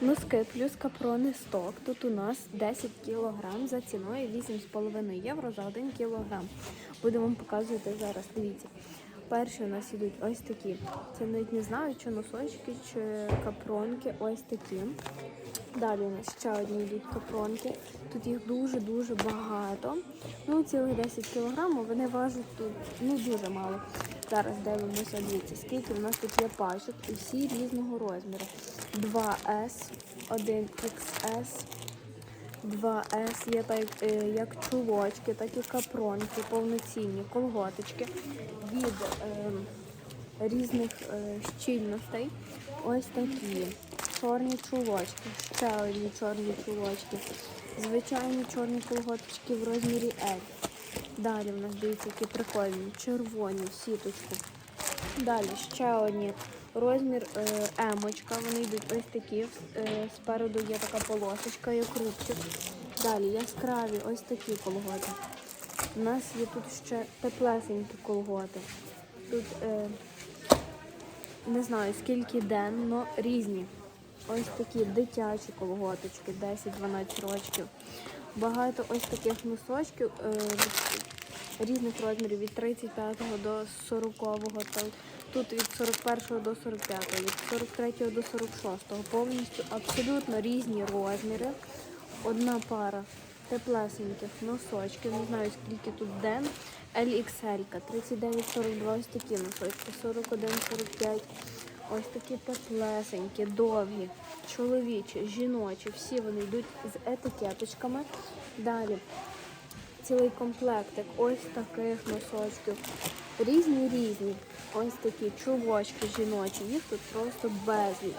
Носки плюс капрони сток. Тут у нас 10 кг за ціною 8,5 євро за 1 кг. Будемо вам показувати зараз. Дивіться. Перші у нас ідуть ось такі. Це навіть не знаю, чи носочки, чи капронки. Ось такі. Далі у нас ще одні йдуть капронки. Тут їх дуже-дуже багато. Ну, цілих 10 кг, вони важать тут ну, дуже мало. Зараз дивимося, дивіться, скільки в нас тут є пачок, і всі різного розміру. 2S, 1XS, 2S, є так, е, як чулочки, так і капронки, повноцінні колготочки від е, різних е, щільностей. Ось такі. Чорні чулочки, ще одні чорні чулочки, звичайні чорні колготочки в розмірі L. Далі в нас дивіться, які прикольні, червоні в сіточку. Далі ще одні. Розмір е, емочка, вони йдуть ось такі. Е, спереду є така полосочка, як рубчик. Далі яскраві ось такі колготи. У нас є тут ще теплесенькі колготи. Тут е, не знаю скільки ден, але різні. Ось такі дитячі колготочки, 10-12 років. Багато ось таких носочків е, різних розмірів від 35 до 40, тут від 41 до 45, від 43 до 46. Повністю абсолютно різні розміри. Одна пара теплесеньких носочків, не знаю скільки тут ден. LXL, 39-42 ось такі носочки, 41-45. Ось такі теплесенькі, довгі, чоловічі, жіночі. Всі вони йдуть з етикеточками. Далі цілий комплектик ось таких носочків. Різні різні. Ось такі чулочки жіночі. Їх тут просто безліч.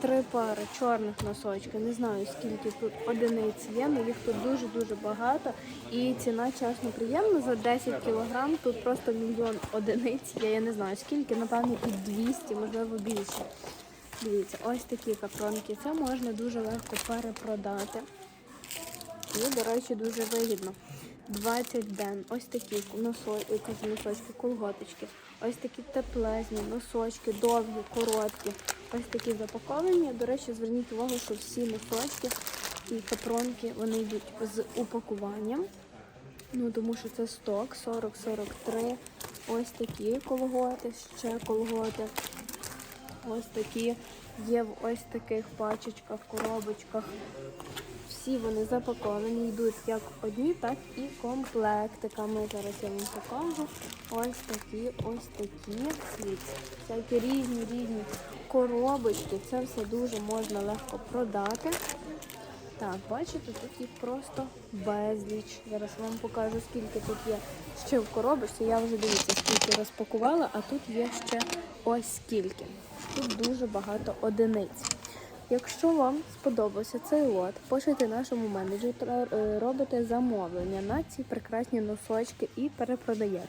Три пари чорних носочків. Не знаю скільки тут одиниць є, але їх тут дуже-дуже багато. І ціна чесно приємна. За 10 кілограм тут просто мільйон одиниць. Я, я не знаю скільки, напевно, і 200, можливо більше. Дивіться, ось такі капронки. Це можна дуже легко перепродати. І, до речі, дуже вигідно. 20 ден. Ось такі носочки, колготочки. Ось такі теплезні, носочки, довгі, короткі. Ось такі запаковані. До речі, зверніть увагу, що всі носочки і капронки вони йдуть з упакуванням. Ну, тому що це сток 40-43. Ось такі колготи, ще колготи. Ось такі є в ось таких пачечках, коробочках. Всі вони запаковані, йдуть як одні, так і комплектиками. Зараз я вам покажу. Ось такі, ось такі. Дивіться, Всякі різні різні коробочки. Це все дуже можна легко продати. Так, бачите, тут їх просто безліч. Зараз вам покажу, скільки тут є ще в коробочці. Я вже дивіться, скільки розпакувала, а тут є ще ось скільки. Тут дуже багато одиниць. Якщо вам сподобався цей лот, пишете нашому менеджеру, та робите замовлення на ці прекрасні носочки і перепродаєте.